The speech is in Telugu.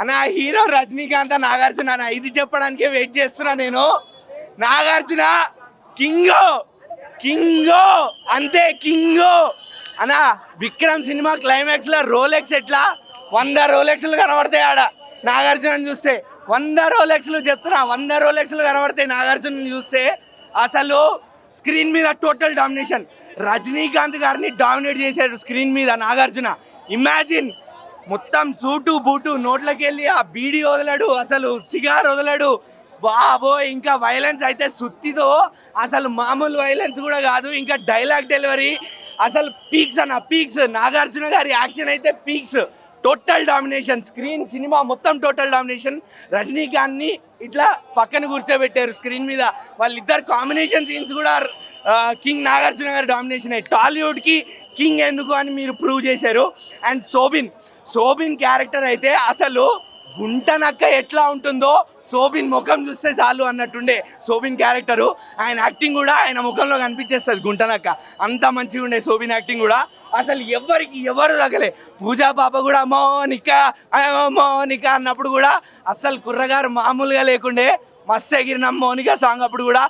అన్న హీరో రజనీకాంత్ నాగార్జున అన్న ఇది చెప్పడానికే వెయిట్ చేస్తున్నా నేను. నాగార్జున కింగో కింగో అంతే కింగో. అన్న విక్రమ్ సినిమా క్లైమాక్స్లో రోలెక్స్ ఎట్లా? వంద రోలెక్స్లు కనబడతాయి ఆడ. నాగార్జున చూస్తే వంద రోలెక్స్లు చెప్తున్నా వంద రోలెక్స్లు కనబడతాయి నాగార్జున చూస్తే. అసలు స్క్రీన్ మీద టోటల్ డామినేషన్. రజనీకాంత్ గారిని డామినేట్ చేశాడు స్క్రీన్ మీద నాగార్జున. ఇమాజిన్ మొత్తం సూటు బూటు నోట్లకెళ్ళి ఆ బీడీ వదలడు అసలు సిగార్ వదలడు. బాబో ఇంకా వైలెన్స్ అయితే సుత్తితో అసలు మామూలు వైలెన్స్ కూడా కాదు ఇంకా డైలాగ్ డెలివరీ అసలు పీక్స్ అన్న పీక్స్. నాగార్జున గారి యాక్షన్ అయితే peaks. Total domination screen cinema మొత్తం టోటల్ డామినేషన్. రజనీకాంత్ని ఇట్లా పక్కన కూర్చోబెట్టారు స్క్రీన్ మీద. వాళ్ళిద్దరు కాంబినేషన్ సీన్స్ కూడా కింగ్ నాగార్జున గారి డామినేషన్ టాలీవుడ్కి కింగ్ ఎందుకు అని మీరు ప్రూవ్ చేశారు. అండ్ సోబిన్ సోబిన్ క్యారెక్టర్ అయితే అసలు గుంటనక్క ఎట్లా ఉంటుందో సోబిన్ ముఖం చూస్తే చాలు అన్నట్టుండే సోబిన్ క్యారెక్టరు. ఆయన యాక్టింగ్ కూడా ఆయన ముఖంలో కనిపించేస్తుంది గుంటనక్క. అంత మంచిగా ఉండే సోబిన్ యాక్టింగ్ కూడా. అసలు ఎవరికి ఎవరు తగలే పూజా పాప కూడా మోనిక మోనిక అన్నప్పుడు కూడా అసలు కుర్రగారు మామూలుగా లేకుండే. మస్తు ఎగిరిన మోనిక సాంగ్ అప్పుడు కూడా.